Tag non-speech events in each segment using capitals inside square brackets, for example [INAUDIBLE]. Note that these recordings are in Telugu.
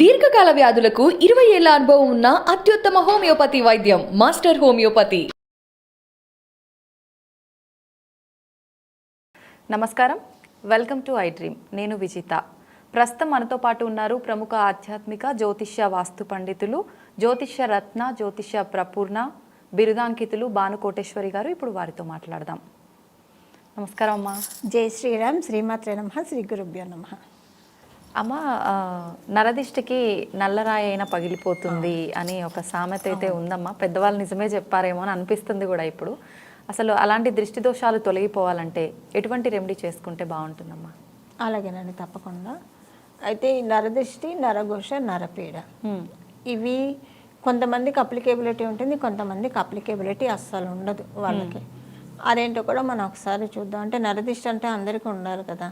దీర్ఘకాల వ్యాధులకు ఇరవై ఏళ్ళ అనుభవం ఉన్న అత్యుత్తమ హోమియోపతి వైద్యం మాస్టర్ హోమియోపతి. నమస్కారం. Welcome to I dream. నేను విజిత. ప్రస్తుతం మనతో పాటు ఉన్నారు ప్రముఖ ఆధ్యాత్మిక జ్యోతిష్య వాస్తు పండితులు జ్యోతిష్య రత్న జ్యోతిష్య ప్రపూర్ణ బిరుదాంకితులు భానుకోటేశ్వరి గారు. ఇప్పుడు వారితో మాట్లాడదాం. నమస్కారం అమ్మా. జై శ్రీరామ్. శ్రీమాత్రే నమ. శ్రీ గురుభ్యో నమ. అమ్మ నరదిష్టికి నల్లరాయి అయినా పగిలిపోతుంది అని ఒక సామెత అయితే ఉందమ్మా. పెద్దవాళ్ళు నిజమే చెప్పారేమో అని అనిపిస్తుంది కూడా ఇప్పుడు. అసలు అలాంటి దృష్టి దోషాలు తొలగిపోవాలంటే ఎటువంటి రెమెడీ చేసుకుంటే బాగుంటుందమ్మా? అలాగేనండి తప్పకుండా. అయితే ఈ నరదృష్టి నరఘోష నరపీడ. ఇవి కొంతమందికి అప్లికేబిలిటీ ఉంటుంది కొంతమందికి అప్లికేబిలిటీ అస్సలు ఉండదు వాళ్ళకి. అదేంటో కూడా మనం ఒకసారి చూద్దాం. అంటే నరదిష్టి అంటే అందరికీ ఉండాలి కదా.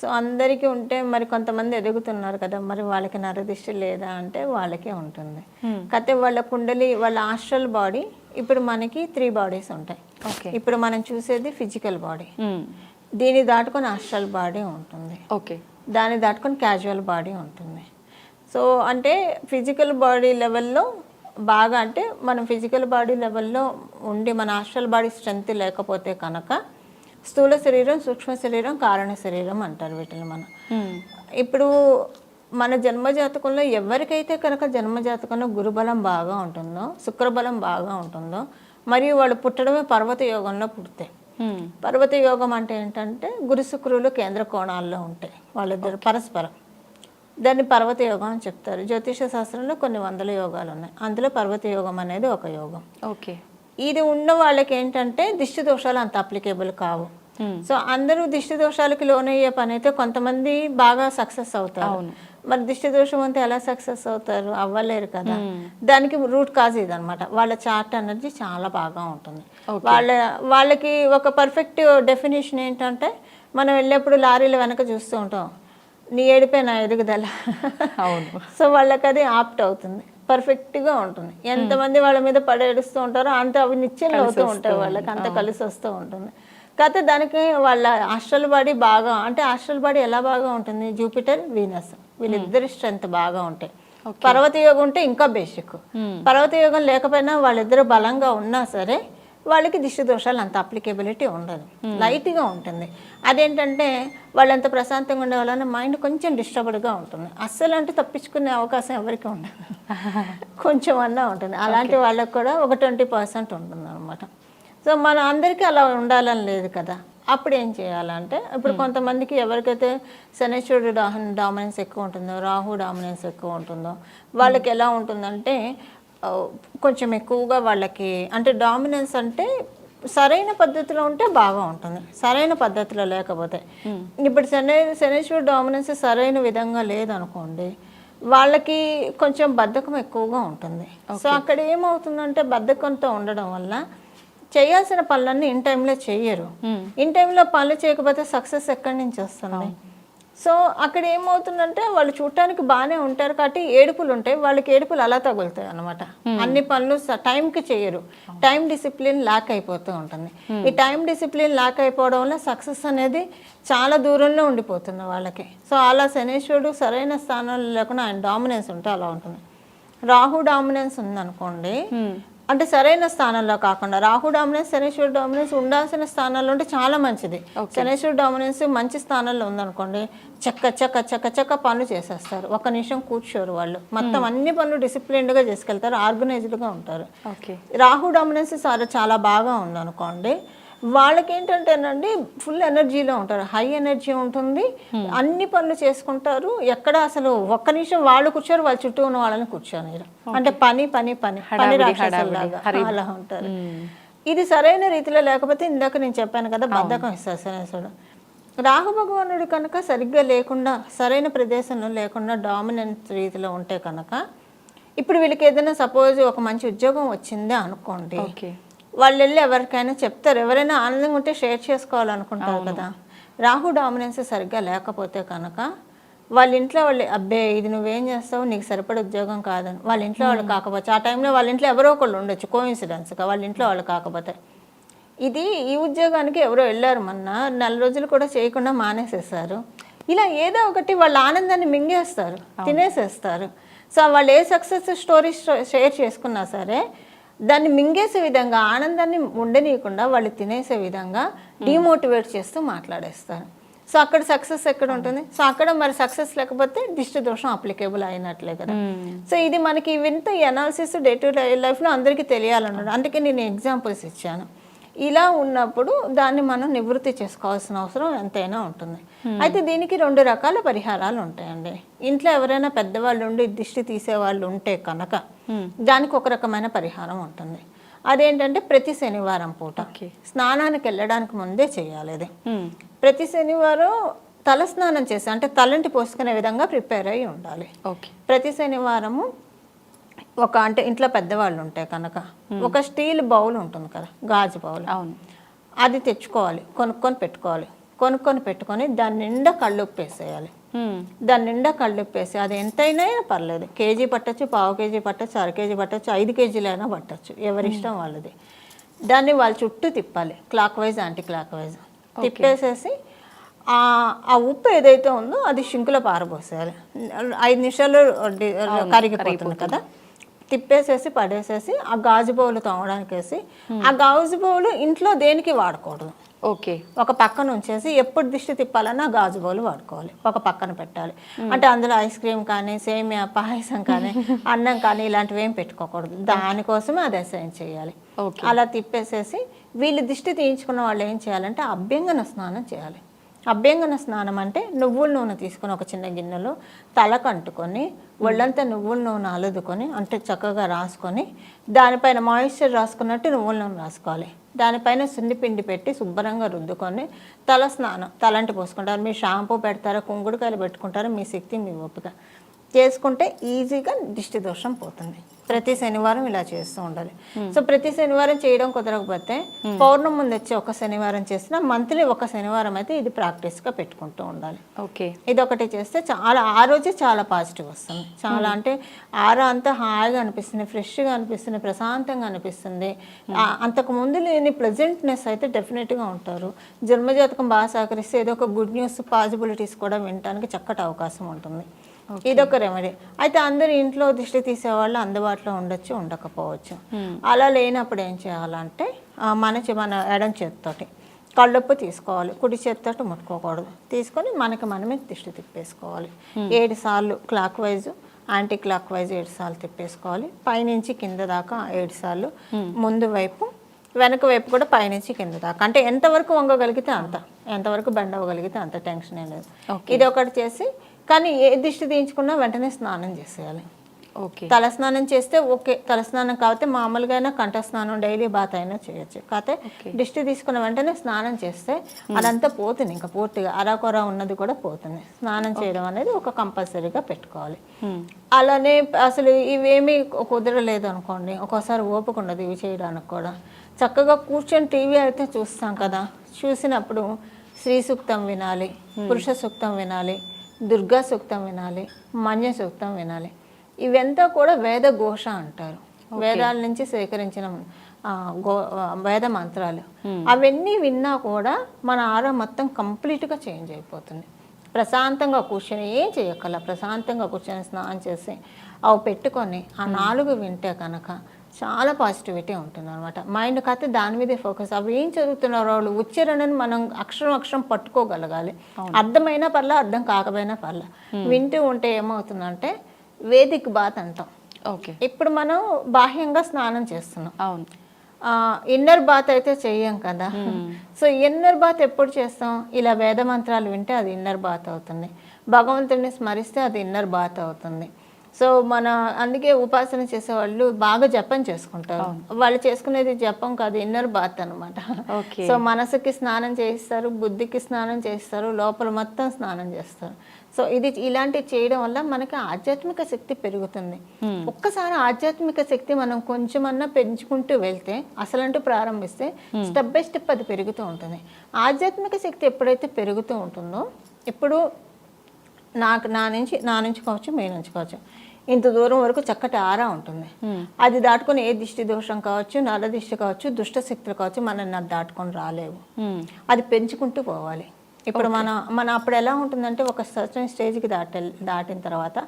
సో అందరికీ ఉంటే మరి కొంతమంది ఎదుగుతున్నారు కదా మరి వాళ్ళకి నరదిష్టి లేదా అంటే వాళ్ళకే ఉంటుంది. కాకపోతే వాళ్ళ కుండలి వాళ్ళ ఆస్ట్రల్ బాడీ ఇప్పుడు మనకి త్రీ బాడీస్ ఉంటాయి. ఓకే. ఇప్పుడు మనం చూసేది ఫిజికల్ బాడీ. దీన్ని దాటుకొని ఆస్ట్రల్ బాడీ ఉంటుంది. ఓకే. దాన్ని దాటుకొని క్యాజువల్ బాడీ ఉంటుంది. సో అంటే ఫిజికల్ బాడీ లెవెల్లో బాగా అంటే మనం ఫిజికల్ బాడీ లెవెల్లో ఉండి మన ఆస్ట్రల్ బాడీ స్ట్రెంగ్త్ లేకపోతే కనుక స్థూల శరీరం సూక్ష్మ శరీరం కారణ శరీరం అంటారు వీటిని మనం. ఇప్పుడు మన జన్మజాతకంలో ఎవరికైతే కనుక జన్మజాతకంలో గురుబలం బాగా ఉంటుందో శుక్రబలం బాగా ఉంటుందో మరియు వాళ్ళు పుట్టడమే పర్వత యోగంలో పుడితే. పర్వత యోగం అంటే ఏంటంటే గురు శుక్రులు కేంద్ర కోణాల్లో ఉంటాయి. వాళ్ళిద్దరు పరస్పరం. దాన్ని పర్వత యోగం అని చెప్తారు. జ్యోతిష శాస్త్రంలో కొన్ని వందల యోగాలు ఉన్నాయి. అందులో పర్వత యోగం అనేది ఒక యోగం. ఓకే. ఇది ఉన్న వాళ్ళకి ఏంటంటే దిష్టి దోషాలు అంత అప్లికేబుల్ కావు. సో అందరూ దిష్టి దోషాలకి లోనయ్యే పని అయితే కొంతమంది బాగా సక్సెస్ అవుతారు. మరి దిష్టి దోషం అంతా ఎలా సక్సెస్ అవుతారు? అవ్వలేరు కదా. దానికి రూట్ కాజ్ ఇదనమాట వాళ్ళ చార్ట్ ఎనర్జీ చాలా బాగా ఉంటుంది. వాళ్ళ వాళ్ళకి ఒక పర్ఫెక్ట్ డెఫినేషన్ ఏంటంటే మనం వెళ్ళేప్పుడు లారీల వెనక చూస్తూ ఉంటాం. నీ ఏడిపే నా ఎదుగుదల. అవును. [LAUGHS] సో వాళ్ళకి అది ఆప్ట్ అవుతుంది. పర్ఫెక్ట్గా ఉంటుంది. ఎంతమంది వాళ్ళ మీద పడేడుస్తూ ఉంటారో అంత అవి నిత్యంలో అవుతూ ఉంటాయి వాళ్ళకి అంత కలిసి వస్తూ ఉంటుంది. కాకపోతే దానికి వాళ్ళ ఆస్ట్రల్ బాడీ బాగా అంటే ఆస్ట్రల్ బాడీ ఎలా బాగా ఉంటుంది? జూపిటర్ వీనస్ వీళ్ళిద్దరి స్ట్రెంత్ బాగా ఉంటాయి. పర్వత యోగం ఉంటే ఇంకా బేసిక్ పర్వత యోగం లేకపోయినా వాళ్ళిద్దరు బలంగా ఉన్నా సరే వాళ్ళకి దిష్టి దోషాలు అంత అప్లికేబిలిటీ ఉండదు. లైట్గా ఉంటుంది. అదేంటంటే వాళ్ళు ఎంత ప్రశాంతంగా ఉండే వాళ్ళని మైండ్ కొంచెం డిస్టర్బ్డ్గా ఉంటుంది. అస్సలు అంటే తప్పించుకునే అవకాశం ఎవరికి ఉండదు. [LAUGHS] కొంచెం అన్నా ఉంటుంది. అలాంటి వాళ్ళకి కూడా ఒక ట్వంటీ పర్సెంట్ ఉంటుంది అనమాట సో మన అందరికీ అలా ఉండాలని లేదు కదా. అప్పుడు ఏం చేయాలంటే ఇప్పుడు కొంతమందికి ఎవరికైతే శనేశ్వరుడు డామినెన్స్ ఎక్కువ ఉంటుందో రాహు డామినెన్స్ ఎక్కువ ఉంటుందో వాళ్ళకి ఎలా ఉంటుందంటే కొంచెం ఎక్కువగా వాళ్ళకి అంటే డామినెన్స్ అంటే సరైన పద్ధతిలో ఉంటే బాగా ఉంటుంది. సరైన పద్ధతిలో లేకపోతే. ఇప్పుడు శని శనేశ్వరుడు డామినెన్స్ సరైన విధంగా లేదనుకోండి వాళ్ళకి కొంచెం బద్ధకం ఎక్కువగా ఉంటుంది. సో అక్కడ ఏమవుతుందంటే బద్ధకంతో ఉండడం వల్ల చేయాల్సిన పనులన్నీ ఇన్ టైంలో చెయ్యరు. ఇన్ టైంలో పనులు చేయకపోతే సక్సెస్ ఎక్కడి నుంచి వస్తుంది? సో అక్కడ ఏమవుతుందంటే వాళ్ళు చూడటానికి బాగానే ఉంటారు కాబట్టి ఏడుపులు ఉంటాయి. వాళ్ళకి ఏడుపులు అలా తగులుతాయి అనమాట అన్ని పనులు టైంకి చేయరు. టైం డిసిప్లిన్ లాక్ అయిపోతూ ఉంటుంది. ఈ టైం డిసిప్లిన్ లాక్ అయిపోవడం వల్ల సక్సెస్ అనేది చాలా దూరంలో ఉండిపోతుంది వాళ్ళకి. సో అలా శనేశ్వరుడు సరైన స్థానంలో లేకుండా ఆయన డామినెన్స్ ఉంటే అలా ఉంటుంది. రాహు డామినెన్స్ ఉందనుకోండి. అంటే సరైన స్థానంలో కాకుండా రాహు డామినెన్స్ శనేశ్వర డామినెన్స్ ఉండాల్సిన స్థానాల్లో ఉంటే చాలా మంచిది. శనేశ్వర డామినెన్స్ మంచి స్థానంలో ఉందనుకోండి చక్క చక్క చక్క చక్క పనులు చేసేస్తారు. ఒక నిమిషం కూర్చోరు వాళ్ళు. మొత్తం అన్ని పనులు డిసిప్లిన్డ్గా చేసుకెళ్తారు ఆర్గనైజ్డ్గా ఉంటారు. రాహు డామినెన్స్ సార్ చాలా బాగా ఉందనుకోండి వాళ్ళకి ఏంటంటేనండి ఫుల్ ఎనర్జీలో ఉంటారు. హై ఎనర్జీ ఉంటుంది. అన్ని పనులు చేసుకుంటారు. ఎక్కడ అసలు ఒక్క నిమిషం వాళ్ళు కూర్చోరు వాళ్ళ చుట్టూ ఉన్న వాళ్ళని కూర్చోనిరు అంటే పని పని పని. పని రాక్షసులాగా అలా ఉంటారు. ఇది సరైన రీతిలో లేకపోతే ఇందాక నేను చెప్పాను కదా బద్ధకం శనేశ్వరుడు రాహు భగవానుడు కనుక సరిగ్గా లేకుండా సరైన ప్రదేశంలో లేకుండా డామినెంట్ రీతిలో ఉంటే కనుక ఇప్పుడు వీళ్ళకి ఏదైనా సపోజ్ ఒక మంచి ఉద్యోగం వచ్చిందే అనుకోండి. వాళ్ళు వెళ్ళి ఎవరికైనా చెప్తారు. ఎవరైనా ఆనందంగా ఉంటే షేర్ చేసుకోవాలనుకుంటారు కదా. రాహు డామినెన్స్ సరిగ్గా లేకపోతే కనుక వాళ్ళ ఇంట్లో వాళ్ళు అబ్బే ఇది నువ్వేం చేస్తావు? నీకు సరిపడే ఉద్యోగం కాదని. వాళ్ళ ఇంట్లో వాళ్ళు కాకపోతే ఆ టైంలో వాళ్ళ ఇంట్లో ఎవరో ఒకళ్ళు ఉండొచ్చు కోఇన్సిడెన్స్గా వాళ్ళ ఇంట్లో వాళ్ళు కాకపోతే. ఇది ఈ ఉద్యోగానికి ఎవరో వెళ్ళారు మొన్న నెల రోజులు కూడా చేయకుండా మానేసేసారు. ఇలా ఏదో ఒకటి వాళ్ళ ఆనందాన్ని మింగేస్తారు తినేసేస్తారు. సో వాళ్ళు ఏ సక్సెస్ స్టోరీ షేర్ చేసుకున్నా సరే దాన్ని మింగేసే విధంగా ఆనందాన్ని ఉండనీయకుండా వాళ్ళు తినేసే విధంగా డిమోటివేట్ చేస్తూ మాట్లాడేస్తారు. సో అక్కడ సక్సెస్ ఎక్కడ ఉంటుంది? సో అక్కడ మరి సక్సెస్ లేకపోతే దిష్టి దోషం అప్లికేబుల్ అయినట్లే కదా. సో ఇది మనకి వింత ఈ అనాలిసిస్ డే టు డే లైఫ్లో అందరికీ తెలియాలన్నాడు. అందుకే నేను ఎగ్జాంపుల్స్ ఇచ్చాను. ఇలా ఉన్నప్పుడు దాన్ని మనం నివృత్తి చేసుకోవాల్సిన అవసరం ఎంతైనా ఉంటుంది. అయితే దీనికి రెండు రకాల పరిహారాలు ఉంటాయండి. ఇంట్లో ఎవరైనా పెద్దవాళ్ళు ఉండి దిష్టి తీసేవాళ్ళు ఉంటే కనుక దానికి ఒక రకమైన పరిహారం ఉంటుంది. అదేంటంటే ప్రతి శనివారం పూట. స్నానానికి వెళ్ళడానికి ముందే చేయాలి అది. ప్రతి శనివారం తల స్నానం చేసి అంటే తలంటి పోసుకునే విధంగా ప్రిపేర్ అయి ఉండాలి. ఓకే. ప్రతి శనివారము ఒక అంటే ఇంట్లో పెద్దవాళ్ళు ఉంటాయి కనుక ఒక స్టీల్ బౌల్ ఉంటుంది కదా గాజు బౌల్. అవును. అది తెచ్చుకోవాలి కొనుక్కొని పెట్టుకోవాలి. కొనుక్కొని పెట్టుకొని దాని నిండా కళ్ళుప్పు వేసేయాలి మ్మ్. దాని నిండా కళ్ళుప్పు వేసి అది ఎంతైనా పర్లేదు. కేజీ పట్టచ్చు పావు కేజీ పట్టచ్చు అర కేజీ పట్టచ్చు ఐదు కేజీలైనా పట్టచ్చు. ఎవరి ఇష్టం వాళ్ళది. దాన్ని వాళ్ళ చుట్టూ తిప్పాలి. Clockwise anticlockwise. తిప్పేసేసి ఆ ఆ ఉప్పు ఏదైతే ఉందో అది షింకులో పారబోసేయాలి. ఐదు నిమిషాలు కరిగిపోతుంది కదా. తిప్పేసేసి పడేసేసి ఆ గాజు బౌలు తోమడానికి వేసి ఆ గాజు బౌలు ఇంట్లో దేనికి వాడకూడదు? ఓకే. ఒక పక్కన ఉంచేసి ఎప్పుడు దిష్టి తిప్పాలన్నా గాజు బౌలు వాడుకోవాలి. ఒక పక్కన పెట్టాలి. అంటే అందులో ఐస్ క్రీమ్ కానీ సేమియా పాయసం కానీ [LAUGHS] అన్నం కానీ ఇలాంటివి ఏం పెట్టుకోకూడదు. దానికోసమే అది అసైన్ చేయాలి. ఓకే. అలా తిప్పేసేసి వీళ్ళు దిష్టి తీయించుకున్న వాళ్ళు ఏం చేయాలంటే అభ్యంగన స్నానం చేయాలి. అభ్యంగన స్నానం అంటే నువ్వుల నూనె తీసుకొని ఒక చిన్న గిన్నెలో తలకు అంటుకొని ఒళ్ళంతా నువ్వుల నూనె అలుదుకొని అంటే చక్కగా రాసుకొని దానిపైన మాయిశ్చర్ రాసుకున్నట్టు నువ్వుల నూనె రాసుకోవాలి. దానిపైన సున్నిపిండి పెట్టి శుభ్రంగా రుద్దుకొని తల స్నానం తలంటి పోసుకుంటారు. మీరు షాంపూ పెడతారా కుంగుడుకాయలు పెట్టుకుంటారా మీ శక్తి మీ ఒప్పుగా చేసుకుంటే ఈజీగా దిష్టి దోషం పోతుంది. ప్రతి శనివారం ఇలా చేస్తూ ఉండాలి. సో ప్రతి శనివారం చేయడం కుదరకపోతే పౌర్ణమి ముందు వచ్చి ఒక శనివారం చేసినా మంత్లీ ఒక శనివారం అయితే ఇది ప్రాక్టీస్గా పెట్టుకుంటూ ఉండాలి. ఓకే. ఇది ఒకటి చేస్తే చాలా ఆ రోజే చాలా పాజిటివ్ వస్తుంది. చాలా అంటే ఆరా అంతా హాయిగా అనిపిస్తుంది ఫ్రెష్గా అనిపిస్తుంది ప్రశాంతంగా అనిపిస్తుంది. అంతకు ముందు లేని ప్లెజెంట్నెస్ అయితే డెఫినెట్గా ఉంటారు. జన్మజాతకం బాగా సహకరిస్తే ఏదో ఒక గుడ్ న్యూస్ పాసిబిలిటీస్ కూడా వినడానికి చక్కటి అవకాశం ఉంటుంది. ఇదొక రెమెడీ అయితే అందరు ఇంట్లో దిష్టి తీసేవాళ్ళు అందుబాటులో ఉండొచ్చు ఉండకపోవచ్చు. అలా లేనప్పుడు ఏం చేయాలంటే మన చే- మన ఎడం చేతితోటి కళ్ళొప్పు తీసుకోవాలి. కుడి చేతితో ముట్టుకోకూడదు. తీసుకొని మనకి మనమే దిష్టి తిప్పేసుకోవాలి. ఏడు సార్లు clockwise anti clock wise ఏడు సార్లు తిప్పేసుకోవాలి. పైనుంచి కింద దాకా ఏడు సార్లు. ముందు వైపు వెనక వైపు కూడా పైనుంచి కింద దాకా. అంటే ఎంతవరకు వంగగలిగితే అంత. ఎంతవరకు బెండ్ అవ్వగలిగితే అంత టెన్షన్ ఏం లేదు. ఇది ఒకటి చేసి కానీ ఏ దిష్టి తీయించుకున్నా వెంటనే స్నానం చేసేయాలి. ఓకే. తల స్నానం చేస్తే ఓకే తల స్నానం కాకపోతే మామూలుగా అయినా కంఠ స్నానం డైలీ బాత్ అయినా చేయొచ్చు. కాకపోతే దిష్టి తీసుకున్న వెంటనే స్నానం చేస్తే అదంతా పోతుంది ఇంకా పూర్తిగా అరాకొర ఉన్నది కూడా పోతుంది. స్నానం చేయడం అనేది ఒక కంపల్సరీగా పెట్టుకోవాలి. అలానే అసలు ఇవేమీ కుదరలేదు అనుకోండి ఒక్కోసారి ఓపిక ఉండదు ఇవి చేయడానికి కూడా. చక్కగా కూర్చొని టీవీ అయితే చూస్తాం కదా చూసినప్పుడు శ్రీ సూక్తం వినాలి పురుష సూక్తం వినాలి దుర్గా సూక్తం వినాలి మన్య సూక్తం వినాలి. ఇవంతా కూడా వేద ఘోష అంటారు. వేదాల నుంచి సేకరించిన ఆ, గో వేద మంత్రాలు. అవన్నీ విన్నా కూడా మన ఆరా మొత్తం కంప్లీట్గా చేంజ్ అయిపోతుంది. ప్రశాంతంగా కూర్చొని ఏం చేయక్కల ప్రశాంతంగా కూర్చొని స్నానం చేసి అవి పెట్టుకొని ఆ నాలుగు వింటే కనుక చాలా పాజిటివిటీ ఉంటుంది అనమాట మైండ్ కాకపోతే దాని మీదే ఫోకస్ అవి ఏం చదువుతున్నారో వాళ్ళు ఉచ్చారణను మనం అక్షరం అక్షరం పట్టుకోగలగాలి. అర్థమైనా పర్లా అర్థం కాకపోయినా పర్లా. వింటూ ఉంటే ఏమవుతుందంటే వేదిక్ బాత్ అంటాం. ఓకే. ఇప్పుడు మనం బాహ్యంగా స్నానం చేస్తున్నాం. అవును. ఇన్నర్ బాత్ అయితే చెయ్యం కదా. [LAUGHS] సో ఇన్నర్ బాత్ ఎప్పుడు చేస్తాం? ఇలా వేద మంత్రాలు వింటే అది ఇన్నర్ బాత్ అవుతుంది. భగవంతుడిని స్మరిస్తే అది ఇన్నర్ బాత్ అవుతుంది. సో మన అందుకే ఉపాసన చేసే వాళ్ళు బాగా జపం చేసుకుంటారు. వాళ్ళు చేసుకునేది జపం కాదు ఇన్నర్ బాత్ అనమాట. సో మనసుకి స్నానం చేయిస్తారు బుద్ధికి స్నానం చేస్తారు లోపల మొత్తం స్నానం చేస్తారు. సో ఇది ఇలాంటివి చేయడం వల్ల మనకి ఆధ్యాత్మిక శక్తి పెరుగుతుంది. ఒక్కసారి ఆధ్యాత్మిక శక్తి మనం కొంచెమన్నా పెంచుకుంటూ వెళ్తే అసలంటూ ప్రారంభిస్తే స్టెప్ బై స్టెప్ అది పెరుగుతూ ఉంటుంది. ఆధ్యాత్మిక శక్తి ఎప్పుడైతే పెరుగుతూ ఉంటుందో ఇప్పుడు నాకు నా నుంచి నా నుంచి కావచ్చు మీ నుంచి కావచ్చు. ఇంత దూరం వరకు చక్కటి ఆరా ఉంటుంది. అది దాటుకొని ఏ దిష్టి దోషం కావచ్చు నల్ల దిష్టి కావచ్చు దుష్ట శక్తులు కావచ్చు మనం అది దాటుకొని రాలేవు. అది పెంచుకుంటూ పోవాలి. ఇప్పుడు మన మన అప్పుడు ఎలా ఉంటుందంటే ఒక సర్టన్ స్టేజ్కి దాటి దాటిన తర్వాత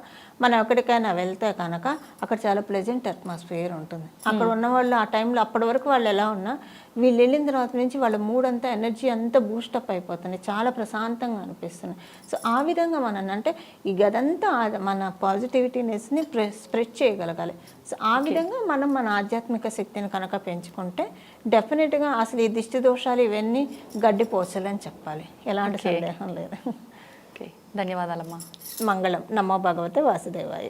మనం ఎక్కడికైనా వెళ్తే కనుక అక్కడ చాలా ప్లెజెంట్ అట్మాస్ఫియర్ ఉంటుంది. అక్కడ ఉన్న వాళ్ళు ఆ టైంలో అప్పటి వరకు వాళ్ళు ఎలా ఉన్నా వీళ్ళు వెళ్ళిన తర్వాత నుంచి వాళ్ళ మూడ్ అంతా ఎనర్జీ అంతా బూస్టప్ అయిపోతుంది చాలా ప్రశాంతంగా అనిపిస్తుంది సో ఆ విధంగా మనం అంటే ఈ గదంతా మన పాజిటివిటీనెస్ని స్ప్రెడ్ చేయగలగాలి. సో ఆ విధంగా మనం మన ఆధ్యాత్మిక శక్తిని కనుక పెంచుకుంటే డెఫినెట్గా అసలు ఈ దిష్టి దోషాలు ఇవన్నీ గడ్డిపోచలని చెప్పాలి. ఎలాంటి సందేహం లేదు. ఓకే ధన్యవాదాలమ్మా. మంగళం. నమో భగవతే వాసుదేవాయ.